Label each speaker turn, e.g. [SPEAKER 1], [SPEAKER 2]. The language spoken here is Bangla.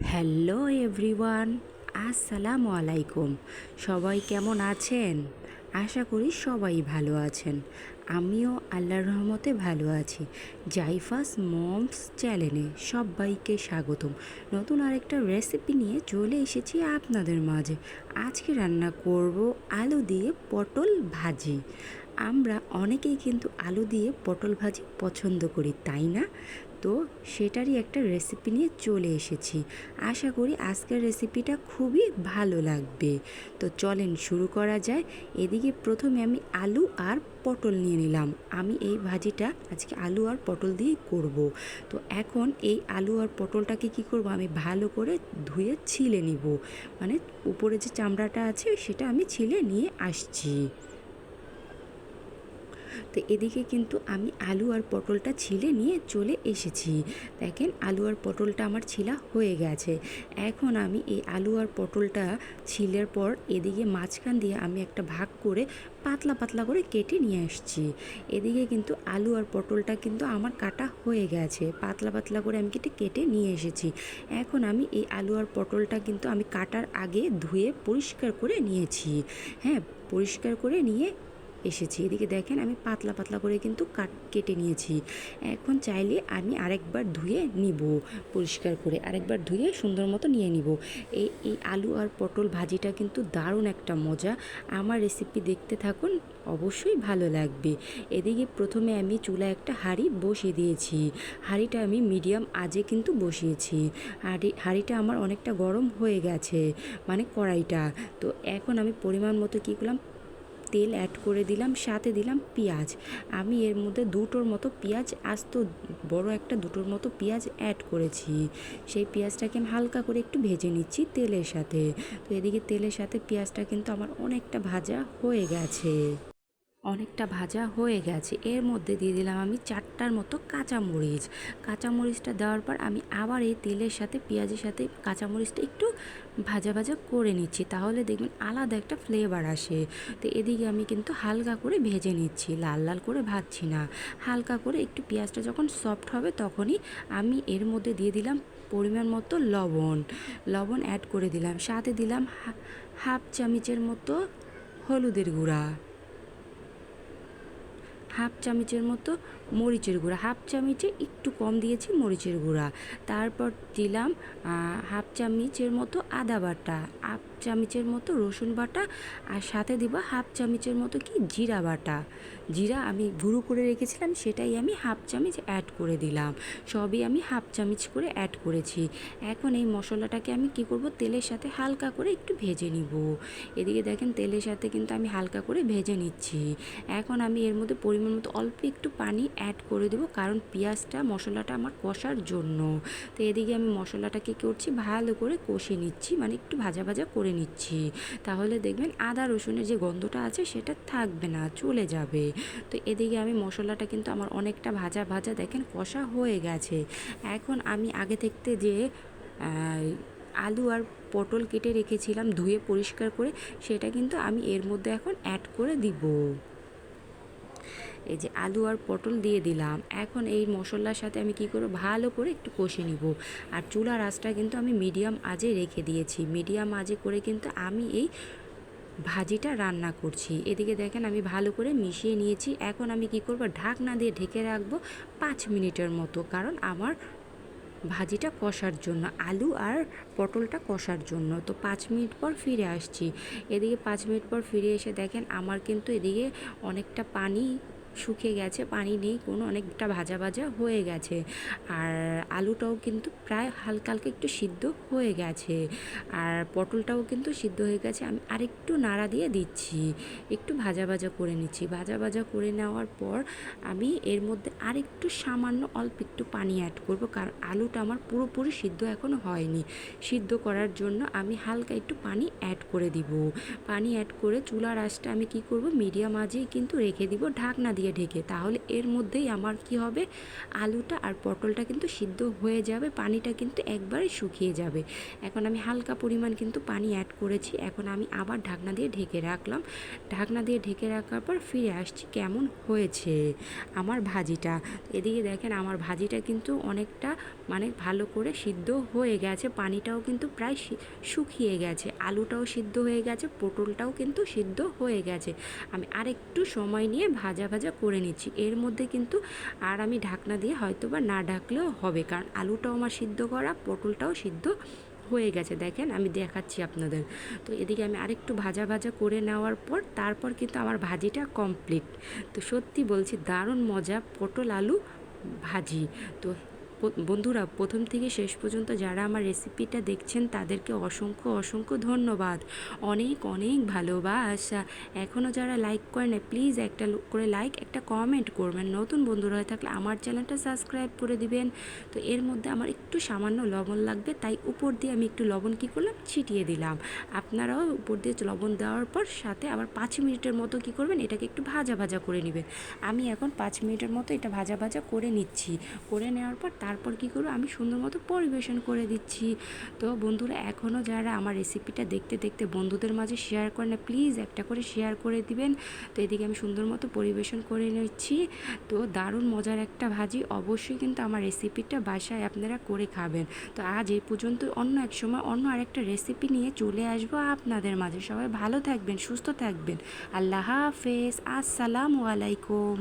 [SPEAKER 1] হ্যালো এভরিওয়ান, আসসালামু আলাইকুম। সবাই কেমন আছেন? আশা করি সবাই ভালো আছেন। আমিও আল্লাহর রহমতে ভালো আছি। জাইফাস মমস চ্যানেলে সবাইকে স্বাগতম। নতুন আরেকটা রেসিপি নিয়ে চলে এসেছি আপনাদের মাঝে। আজকে রান্না করব আলু দিয়ে পটল ভাজি। আমরা অনেকেই কিন্তু আলু দিয়ে পটল ভাজি পছন্দ করি, তাই না? তো সেটারই একটা রেসিপি নিয়ে চলে এসেছি। আশা করি আজকের রেসিপিটা খুবই ভালো লাগবে। তো চলেন শুরু করা যায়। এদিকে প্রথমে আমি আলু আর পটল নিয়ে নিলাম। আমি এই ভাজিটা আজকে আলু আর পটল দিয়ে করব। তো এখন এই আলু আর পটলটাকে কি করব? আমি ভালো করে ধুয়ে ছিলে নিব। মানে উপরে যে চামড়াটা আছে সেটা আমি ছিলে নিয়ে আসছি। তো এদিকে কিন্তু আমি আলু আর পটলটা ছিলে নিয়ে চলে এসেছি। দেখেন, আলু আর পটলটা আমার ছিলা হয়ে গেছে। এখন আমি এই আলু আর পটলটা ছিলের পর এদিকে মাঝখান দিয়ে আমি একটা ভাগ করে পাতলা পাতলা করে কেটে নিয়ে আসছি। এদিকে কিন্তু আলু আর পটলটা কিন্তু আমার কাটা হয়ে গেছে। পাতলা পাতলা করে আমি কেটে কেটে নিয়ে এসেছি। এখন আমি এই আলু আর পটলটা কিন্তু আমি কাটার আগে ধুয়ে পরিষ্কার করে নিয়েছি। হ্যাঁ পরিষ্কার করে নিয়ে এসেছি। এদিকে দেখেন আমি পাতলা পাতলা করে কিন্তু কাট কেটে নিয়েছি। এখন চাইলে আমি আরেকবার ধুয়ে নিব, পরিষ্কার করে আরেকবার ধুয়ে সুন্দর মতো নিয়ে নিব। এই এই আলু আর পটল ভাজিটা কিন্তু দারুণ একটা মজা। আমার রেসিপি দেখতে থাকুন, অবশ্যই ভালো লাগবে। এদিকে প্রথমে আমি চুলায় একটা হাঁড়ি বসিয়ে দিয়েছি। হাঁড়িটা আমি মিডিয়াম আজে কিন্তু বসিয়েছি। হাঁড়ি, হাঁড়িটা আমার অনেকটা গরম হয়ে গেছে মানে কড়াইটা। তো এখন আমি পরিমাণ মতো কী করলাম তেল অ্যাড করে দিলাম, সাথে দিলাম পেঁয়াজ। আমি এর মধ্যে দুটোর মতো পেঁয়াজ, আস্ত বড় একটা দুটোর মতো পেঁয়াজ অ্যাড করেছি। সেই পেঁয়াজটাকে আমি হালকা করে একটু ভেজে নিচ্ছি তেলের সাথে। তো এদিকে তেলের সাথে পেঁয়াজটা কিন্তু আমার অনেকটা ভাজা হয়ে গেছে। অনেকটা ভাজা হয়ে গেছে। এর মধ্যে দিয়ে দিলাম আমি চারটার মতো কাঁচামরিচ। কাঁচামরিচটা দেওয়ার পর আমি আবার এই তেলের সাথে, পেঁয়াজের সাথে কাঁচামরিচটা একটু ভাজা ভাজা করে নিচ্ছি। তাহলে দেখবেন আলাদা একটা ফ্লেভার আসে। তো এদিকে আমি কিন্তু হালকা করে ভেজে নিচ্ছি, লাল লাল করে ভাজছি না। হালকা করে একটু পেঁয়াজটা যখন সফট হবে তখনই আমি এর মধ্যে দিয়ে দিলাম পরিমাণ মতো লবণ। লবণ অ্যাড করে দিলাম। সাথে দিলাম হাফ চামচের মতো হলুদের গুঁড়া। হাফ চামচের মতো মরিচের গুঁড়া, হাফ চামচে একটু কম দিয়েছি মরিচের গুঁড়া। তারপর দিলাম হাফ চামচের মতো আদা বাটা, হাফ চামচের মতো রসুন বাটা আর সাথে দিব হাফ চামচের মতো কি জিরা বাটা। জিরা আমি গুঁড়ো করে রেখেছিলাম, সেটাই আমি হাফ চামচ অ্যাড করে দিলাম। সবই আমি হাফ চামচ করে অ্যাড করেছি। এখন এই মশলাটাকে আমি কি করব, তেলের সাথে হালকা করে একটু ভেজে নিব। এদিকে দেখেন তেলের সাথে কিন্তু আমি হালকা করে ভেজে নিচ্ছি। এখন আমি এর মধ্যে পরিমাণ মতো অল্প একটু পানি অ্যাড করে দেবো, কারণ পেঁয়াজটা মশলাটা আমার কষার জন্য। তো এদিকে আমি মশলাটাকে করছি ভালো করে কষে নিচ্ছি মানে একটু ভাজা ভাজা করে নিচ্ছি। তাহলে দেখবেন আদা, রসুনের যে গন্ধটা আছে সেটা থাকবে না, চলে যাবে। তো এদিকে আমি মশলাটা কিন্তু আমার অনেকটা ভাজা ভাজা দেখেন কষা হয়ে গেছে। এখন আমি আগে থাকতে যে আলু আর পটল কেটে রেখেছিলাম ধুয়ে পরিষ্কার করে, সেটা কিন্তু আমি এর মধ্যে এখন অ্যাড করে দিব। এই যে আলু আর পটল দিয়ে দিলাম। এখন এই মশলার সাথে আমি কি করব? ভালো করে একটু কষে নিব। আর চুলার আঁচটা কিন্তু আমি মিডিয়াম আজে রেখে দিয়েছি। মিডিয়াম আজে করে কিন্তু আমি এই ভাজিটা রান্না করছি। এদিকে দেখেন আমি ভালো করে মিশিয়ে নিয়েছি। এখন আমি কি করব? ঢাকনা দিয়ে ঢেকে রাখব পাঁচ মিনিটের মতো। কারণ আমার ভাজিটা কষার জন্য, আলু আর পটলটা কষার জন্য। তো পাঁচ মিনিট পর ফিরে আসছি। এদিকে পাঁচ মিনিট পর ফিরে এসে দেখেন আমার কিন্তু এদিকে অনেকটা পানি শুকিয়ে গেছে, পানি নেই, কোনো অনেকটা ভাজা ভাজা হয়ে গেছে। আর আলুটাও কিন্তু প্রায় হালকা হালকা একটু সিদ্ধ হয়ে গেছে। আর পটলটাও কিন্তু সিদ্ধ হয়ে গেছে, আমি আরেকটু নাড়া দিয়ে দিচ্ছি। একটু ভাজা ভাজা করে নিচ্ছি। ভাজা ভাজা করে নেওয়ার পর আমি এর মধ্যে আরেকটু সামান্য অল্প একটু পানি অ্যাড করব, কারণ আলুটা আমার পুরোপুরি সিদ্ধ এখনও হয়নি। সিদ্ধ করার জন্য আমি হালকা একটু পানি অ্যাড করে দিব। পানি অ্যাড করে চুলার আঁচটা আমি কি করব মিডিয়াম আজেই কিন্তু রেখে দিব, ঢাকনা দিয়ে দিয়ে ঢেকে, তাহলে এর মধ্যেই আমার কি হবে? আলুটা আর পটলটা কিন্তু সিদ্ধ হয়ে যাবে, পানিটা কিন্তু একবারে শুকিয়ে যাবে। এখন আমি হালকা পরিমাণ কিন্তু পানি অ্যাড করেছি, এখন আমি আবার ঢাকনা দিয়ে ঢেকে রাখলাম। ঢাকনা দিয়ে ঢেকে রাখার পর ফিরে আসছি, কেমন হয়েছে আমার ভাজিটা? এদিকে দেখেন আমার ভাজিটা কিন্তু অনেকটা মানে ভালো করে সিদ্ধ হয়ে গেছে, পানিটাও কিন্তু প্রায় শুকিয়ে গেছে, আলুটাও সিদ্ধ হয়ে গেছে, পটলটাও কিন্তু সিদ্ধ হয়ে গেছে। আমি আরেকটু সময় নিয়ে ভাজা ভাজা করে নিচ্ছি। এর মধ্যে কিন্তু আর আমি ঢাকনা দিয়ে হয়তো বা না ঢাকলেও হবে, কারণ আলুটাও আমার সিদ্ধ করা, পটলটাও সিদ্ধ হয়ে গেছে। দেখেন, আমি দেখাচ্ছি আপনাদের। তো এদিকে আমি আরেকটু ভাজা ভাজা করে নেওয়ার পর তারপর কিন্তু আমার ভাজিটা কমপ্লিট তো সত্যি বলছি, দারুণ মজা পটল আলু ভাজি। তো বন্ধুরা, প্রথম থেকে শেষ পর্যন্ত যারা আমার রেসিপিটা দেখছেন, তাদেরকে অসংখ্য অসংখ্য ধন্যবাদ। অনেক অনেক ভালোবাসা। এখনও যারা লাইক করে না প্লিজ একটা করে লাইক একটা কমেন্ট করবেন। নতুন বন্ধুরা হয়ে থাকলে আমার চ্যানেলটা সাবস্ক্রাইব করে দিবেন। তো এর মধ্যে আমার একটু সামান্য লবণ লাগবে, তাই উপর দিয়ে আমি একটু লবণ কী করলাম? ছিটিয়ে দিলাম। আপনারাও উপর দিয়ে লবণ দেওয়ার পর সাথে আবার পাঁচ মিনিটের মতো কী করবেন? এটাকে একটু ভাজা ভাজা করে নেবেন। আমি এখন পাঁচ মিনিটের মতো এটা ভাজা ভাজা করে নিচ্ছি। করে নেওয়ার পর তারপর কী করব? আমি সুন্দর মতো পরিবেশন করে দিচ্ছি। তো বন্ধুরা এখনও যারা আমার রেসিপিটা দেখতে দেখতে বন্ধুদের মাঝে শেয়ার করে না প্লিজ একটা করে শেয়ার করে দিবেন। তো এদিকে আমি সুন্দর মতো পরিবেশন করে নিচ্ছি। তো দারুণ মজার একটা ভাজি। অবশ্যই কিন্তু আমার রেসিপিটা বাসায় আপনারা করে খাবেন। তো আজ এই পর্যন্ত অন্য এক সময় অন্য আরেকটা রেসিপি নিয়ে চলে আসব আপনাদের মাঝে। সবাই ভালো থাকবেন, সুস্থ থাকবেন। আল্লাহ হাফেজ। আসসালামু আলাইকুম।